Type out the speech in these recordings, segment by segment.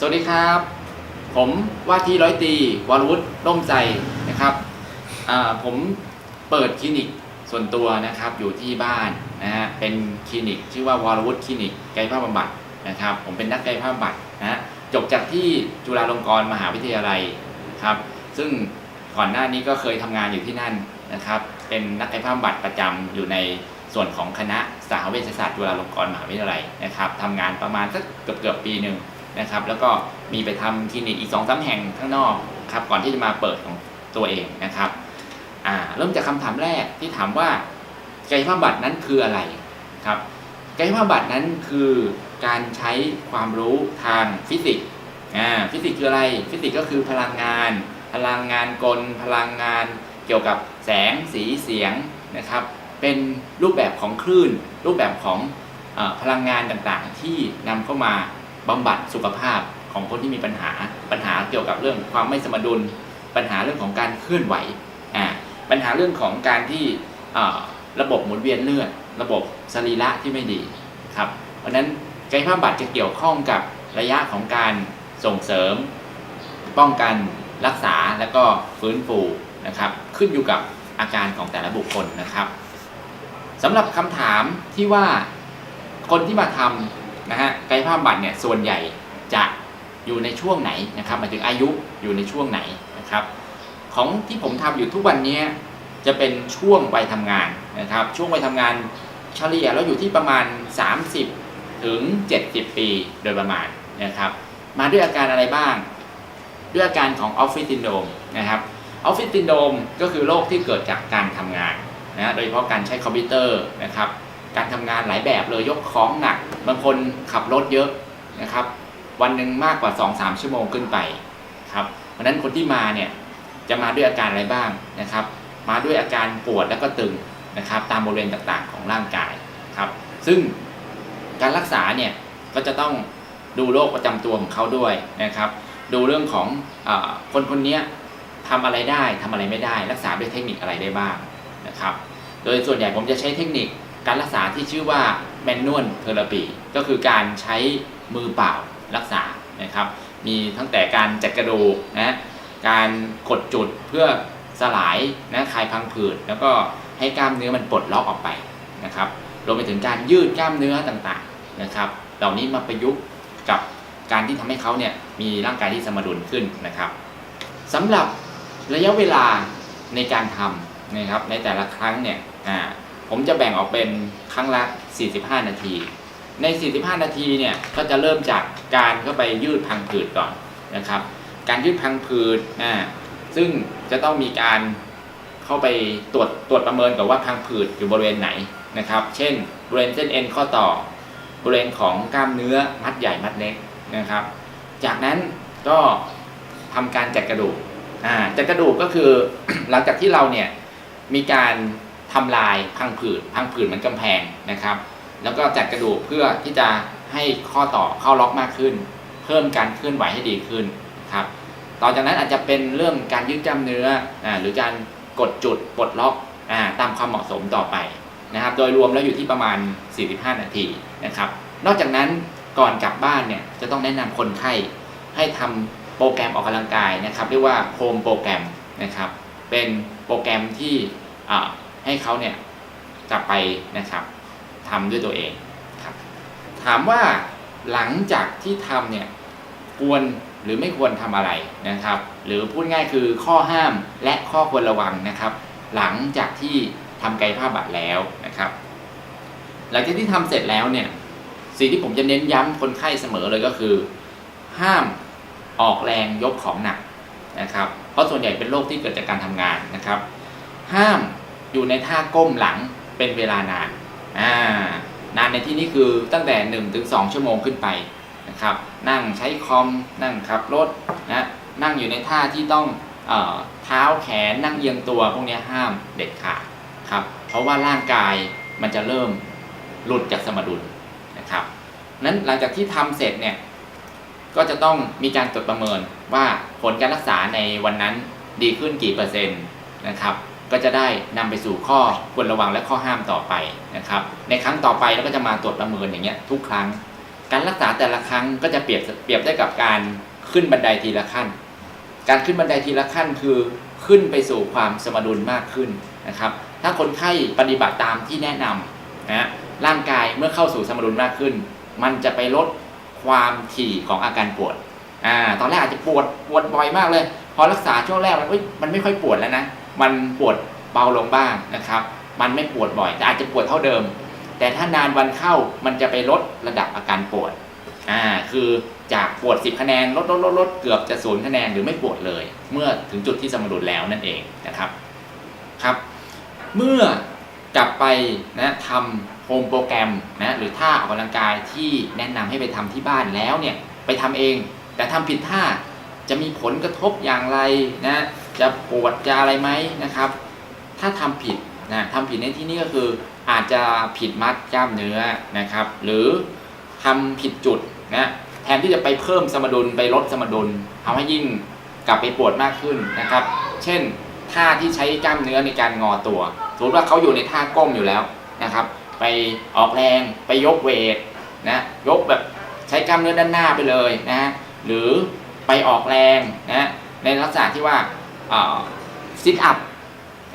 สวัสดีครับ ผมว่าที่ร้อยตีวรวุฒิร่มใจนะครับผมเปิดคลินิกส่วนตัวนะครับอยู่ที่บ้านนะฮะเป็นคลินิก ชื่อว่าวรวุฒิคลินิกกายภาพบำบัดนะครับ ผมเป็นนักกายภาพบำบัดนะฮะจบจากที่จุฬาลงกรณ์มหาวิทยาลัยครับ ซึ่งก่อนหน้านี้ก็เคยทำงานอยู่ที่นั่นนะครับ เป็นนักกายภาพบำบัดประจำอยู่ในส่วนของคณะสาเวชศาสตร์จุฬาลงกรณ์มหาวิทยาลัยนะครับทำงานประมาณสักเกือบเกือบปีหนึ่ง นะครับ แล้วก็มีไปทำคลินิกอีก2อสาแห่งข้างนอกครับก่อนที่จะมาเปิดของตัวเองนะครับอ่าเริ่มจากคำถามแรกที่ถามว่ากายภาพบำบัดนั้นคืออะไรครับกายภาพบำบัดนั้นคือการใช้ความรู้ทางฟิสิกส์อ่าฟิสิกส์คืออะไร ฟิสิกส์ก็คือพลังงาน พลังงานกล พลังงานเกี่ยวกับแสงสีเสียงนะครับ เป็นรูปแบบของคลื่น รูปแบบของออพลังงานต่างๆ ที่นำเข้ามา บำบัดสุขภาพของคนที่มีปัญหาปัญหาเกี่ยวกับเรื่องความไม่สมดุล ปัญหาเรื่องของการเคลื่อนไหวอ่าปัญหาเรื่องของการที่ระบบหมุนเวียนเลือด ระบบสรีระที่ไม่ดีครับเพราะนั้นกายภาพบำบัดจะเกี่ยวข้องกับระยะของการส่งเสริม ป้องกันรักษาและก็ฟื้นฟูนะครับขึ้นอยู่กับอาการของแต่ละบุคคลนะครับสำหรับคำถามที่ว่าคนที่มาทำ นะฮะกายภาพบำบัดเนี่ยส่วนใหญ่จะอยู่ในช่วงไหนนะครับหมายถึงอายุอยู่ในช่วงไหนนะครับ ของที่ผมทำอยู่ทุกวันนี้จะเป็นช่วงวัยทำงานนะครับ ช่วงวัยทำงานเฉลี่ยแล้วอยู่ที่ประมาณ 30 ถึง 70 ปีโดยประมาณนะครับ มาด้วยอาการอะไรบ้าง ด้วยอาการของออฟฟิศซินโดมนะครับออฟฟิศซินโดมก็คือโรคที่เกิดจากการทำงานนะฮะโดยเฉพาะการใช้คอมพิวเตอร์นะครับ การทำงานหลายแบบเลยยกของหนัก บางคนขับรถเยอะนะครับ วันหนึ่งมากกว่า 2-3 ชั่วโมงขึ้นไปครับเพราะนั้นคนที่มาเนี่ยจะมาด้วยอาการอะไรบ้างนะครับ มาด้วยอาการปวดแล้วก็ตึงนะครับ ตามบริเวณต่างๆของร่างกายครับ ซึ่งการรักษาเนี่ยก็จะต้องดูโรคประจำตัวของเขาด้วยนะครับ ดูเรื่องของอคนคนนี้ทำอะไรได้ทำอะไรไม่ได้ รักษาด้วยเทคนิคอะไรได้บ้างนะครับ โดยส่วนใหญ่ผมจะใช้เทคนิค การรักษาที่ชื่อว่า manual therapy ก็คือการใช้มือเปล่ารักษานะครับ มีตั้งแต่การจัดกระดูกนะการกดจุดเพื่อสลายนะคลายพังผืดแล้วก็ให้กล้ามเนื้อมันปลดล็อกออกไปนะครับรวมไปถึงการยืดกล้ามเนื้อต่างๆนะครับ เหล่านี้มาประยุกต์กับการที่ทำให้เขาเนี่ยมีร่างกายที่สมดุลขึ้นนะครับสำหรับระยะเวลาในการทำนะครับในแต่ละครั้งเนี่ยอ่า ผมจะแบ่งออกเป็นครั้งละ 45 นาที ใน 45 นาทีเนี่ยก็จะเริ่มจากการเข้าไปยืดพังผืดก่อนนะครับ การยืดพังผืดอ่าซึ่งจะต้องมีการเข้าไปตรวจตรวจประเมินก่อนว่าพังผืดอยู่บริเวณไหนนะครับ เช่นบริเวณเส้นเอ็นข้อต่อบริเวณของกล้ามเนื้อมัดใหญ่มัดเล็กนะครับ จากนั้นก็ทำการจัดกระดูกอ่าจัดกระดูกก็คือหลังจากที่เราเนี่ยมีการ ทำลายพังผืดพังผืดมือนกำแพงนะครับ แล้วก็จัดกระดูกเพื่อที่จะให้ข้อต่อเข้าล็อกมากขึ้น เพิ่มการเคลื่อนไหวให้ดีขึ้นครับต่อจากนั้นอาจจะเป็นเรื่องการยืดกล้ามเนื้ออหรือการกดจุดปลดล็อกอตามความเหมาะสมต่อไปนะครับ โดยรวมแล้วอยู่ที่ประมาณ 45 นาทีนะครับ นอกจากนั้นก่อนกลับบ้านเนี่ยจะต้องแนะนำคนไข้ให้ทำโปรแกรมออกกำลังกายนะครับ เรียกว่าโฮมโปรแกรมนะครับ เป็นโปรแกรมที่ ให้เขาเนี่ยกลับไปนะครับทำด้วยตัวเองครับ ถามว่าหลังจากที่ทำเนี่ยควรหรือไม่ควรทำอะไรนะครับ หรือพูดง่ายคือข้อห้ามและข้อควรระวังนะครับ หลังจากที่ทำกายภาพบำบัดแล้วนะครับ หลังจากที่ทำเสร็จแล้วเนี่ยสิ่งที่ผมจะเน้นย้ำคนไข้เสมอเลยก็คือ ห้ามออกแรงยกของหนักนะครับ เพราะส่วนใหญ่เป็นโรคที่เกิดจากการทำงานนะครับ ห้าม อยู่ในท่าก้มหลังเป็นเวลานานอ่านานในที่นี้คือตั้งแต่1นถึงสชั่วโมงขึ้นไปนะครับ นั่งใช้คอมนั่งขับรถนะนั่งอยู่ในท่าที่ต้องเออเท้าแขนนั่งเอียงตัวพวกนี้ห้ามเด็ดขาดครับ เพราะว่าร่างกายมันจะเริ่มหลุดจากสมดุลนะครับนั้นหลังจากที่ทำเสร็จเนี่ยก็จะต้องมีการตรวจประเมินว่าผลการรักษาในวันนั้นดีขึ้นกี่เปอร์เซ็นต์นะครับ ก็จะได้นำไปสู่ข้อควรระวังและข้อห้ามต่อไปนะครับ ในครั้งต่อไปเราก็จะมาตรวจประเมินอย่างเงี้ยทุกครั้ง การรักษาแต่ละครั้งก็จะเปรียบเปรียบได้กับการขึ้นบันไดทีละขั้น การขึ้นบันไดทีละขั้นคือขึ้นไปสู่ความสมดุลมากขึ้นนะครับ ถ้าคนไข้ปฏิบัติตามที่แนะนำนะร่างกายเมื่อเข้าสู่สมดุลมากขึ้น มันจะไปลดความถี่ของอาการปวดอ่าตอนแรกอาจจะปวดปวดบ่อยมากเลย พอรักษาช่วงแรกมันมันไม่ค่อยปวดแล้วนะ มันปวดเบาลงบ้างนะครับ มันไม่ปวดบ่อยแต่อาจจะปวดเท่าเดิม แต่ถ้านานวันเข้ามันจะไปลดระดับอาการปวดอ่าคือจากปวด 10 คะแนนลดลดลดลดเกือบจะศูนย์คะแนนหรือไม่ปวดเลย เมื่อถึงจุดที่สมดุลแล้วนั่นเองนะครับครับ เมื่อกลับไปนะทำโฮมโปรแกรมนะหรือท่าออกกำลังกายที่แนะนำให้ไปทำที่บ้านแล้วเนี่ยไปทำเอง แต่ทำผิดท่าจะมีผลกระทบอย่างไรนะ จะปวดจะอะไรไหมนะครับ ถ้าทำผิดนะทำผิดในที่นี้ก็คืออาจจะผิดมัดกล้ามเนื้อนะครับ หรือทำผิดจุดนะแทนที่จะไปเพิ่มสมดุลไปลดสมดุลทำให้ยิ่งกลับไปปวดมากขึ้นนะครับ เช่นท่าที่ใช้กล้ามเนื้อในการงอตัวสมมติว่าเขาอยู่ในท่าก้มอยู่แล้วนะครับ ไปออกแรงไปยกเวทนะยกแบบใช้กล้ามเนื้อด้านหน้าไปเลยนะหรือไปออกแรงนะในลักษณะที่ว่า ซิทอัพ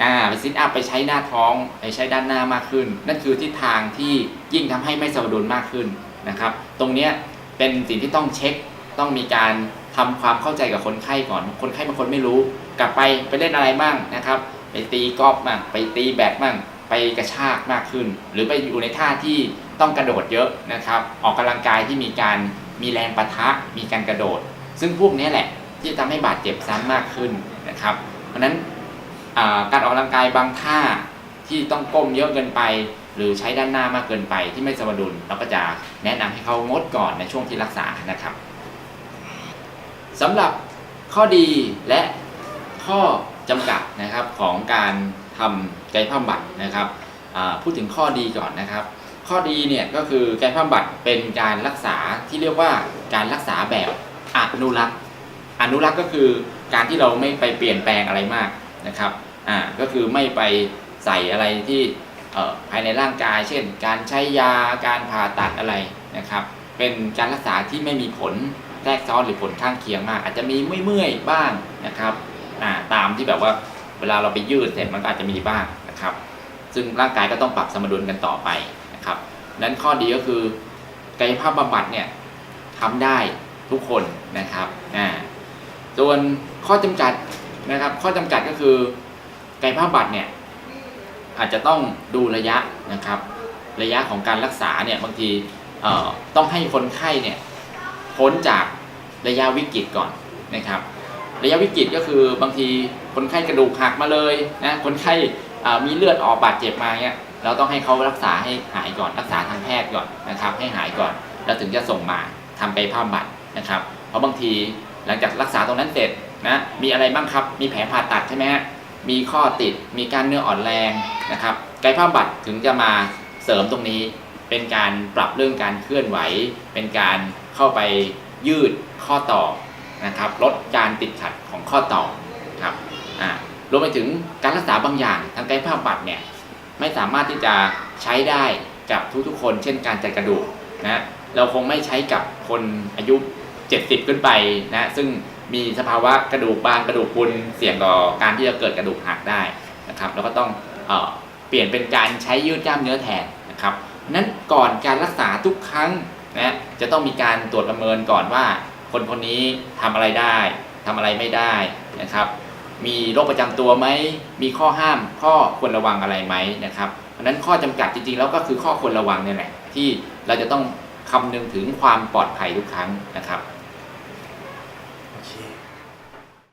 อ่าไปซิทอัพไปใช้หน้าท้องไปใช้ด้านหน้ามากขึ้น นั่นคือทิศทางที่ยิ่งทำให้ไม่สมดุลมากขึ้นนะครับ ตรงเนี้ยเป็นสิ่งที่ต้องเช็คต้องมีการทำความเข้าใจกับคนไข้ก่อน คนไข้บางคนไม่รู้ กลับไปไปเล่นอะไรบ้างนะครับ ไปตีกอล์ฟบ้างไปตีแบดบ้างไปกระชากมากขึ้น หรือไปอยู่ในท่าที่ต้องกระโดดเยอะนะครับ ออกกำลังกายที่มีการมีแรงปะทะมีการกระโดด ซึ่งพวกนี้แหละที่ทำให้บาดเจ็บซ้ำมากขึ้น นะครับ เพราะนั้นการออกกำลังกายบางท่าที่ต้องก้มเยอะเกินไป หรือใช้ด้านหน้ามากเกินไปที่ไม่สมดุลเราก็จะแนะนำให้เขางดก่อนในช่วงที่รักษานะครับสำหรับข้อดีและข้อจำกัดนะครับของการทำกายภาพบำบัดนะครับพูดถึงข้อดีก่อนนะครับ ข้อดีเนี่ยก็คือกายภาพบำบัดเป็นการรักษาที่เรียกว่าการรักษาแบบอนุรักษ์ อนุรักษ์ก็คือการที่เราไม่ไปเปลี่ยนแปลงอะไรมากนะครับอ่าก็คือไม่ไปใส่อะไรที่เอ่อภายในร่างกาย เช่น การใช้ยาการผ่าตัดอะไรนะครับ เป็นการรักษาที่ไม่มีผลแทรกซ้อนหรือผลข้างเคียงมาก อาจจะมีเมื่อยๆบ้างนะครับอ่าตามที่แบบว่าเวลาเราไปยืดเสร็จมันก็อาจจะมีบ้างนะครับ ซึ่งร่างกายก็ต้องปรับสมดุลกันต่อไปนะครับนั้นข้อดีก็คือกายภาพบำบัดเนี่ยทำได้ทุกคนนะครับอ่า ส่วนข้อจำกัดนะครับ ข้อจำกัดก็คือกายภาพบำบัดเนี่ยอาจจะต้องดูระยะนะครับ ระยะของการรักษาเนี่ยบางทีต้องให้คนไข้เนี่ยพ้นจากระยะวิกฤตก่อนนะครับ ระยะวิกฤตก็คือบางทีคนไข้กระดูกหักมาเลยนะคนไข้มีเลือดออกบาดเจ็บมาเนี่ยเราต้องให้เขารักษาให้หายก่อนรักษาทางแพทย์ก่อนนะครับ ให้หายก่อน แล้วถึงจะส่งมาทำกายภาพบำบัดนะครับ เพราะบางที หลังจากรักษาตรงนั้นเสร็จนะมีอะไรบ้างครับ มีแผลผ่าตัดใช่ไหมฮะมีข้อติดมีการเนื้ออ่อนแรงนะครับกายภาพบำบัดถึงจะมาเสริมตรงนี้ เป็นการปรับเรื่องการเคลื่อนไหว เป็นการเข้าไปยืดข้อต่อนะครับลดการติดขัดของข้อต่อครับอ่ารวมไปถึงการรักษาบางอย่างทางกายภาพบำบัดเนี่ยไม่สามารถที่จะใช้ได้กับทุกๆคน เช่นการจัดกระดูกนะเราคงไม่ใช้กับคนอายุ 70 ขึ้นไปนะซึ่งมีสภาวะกระดูกบางกระดูกพุนเสี่ยงต่อการที่จะเกิดกระดูกหักได้นะครับ แล้วก็ต้องเอเปลี่ยนเป็นการใช้ยืดกล้ามเนื้อแทนนะครับนั้นก่อนการรักษาทุกครั้งนะจะต้องมีการตรวจประเมินก่อนว่า คนคนนี้ทำอะไรได้ทำอะไรไม่ได้นะครับ มีโรคประจำตัวไหมมีข้อห้ามข้อควรระวังอะไรไหมนะครับเพราะนั้นข้อจำกัดจริงๆแล้วก็คือข้อควรระวังเนี่ยแหละที่เราจะต้องคำนึงถึงความปลอดภัยทุกครั้งนะครับ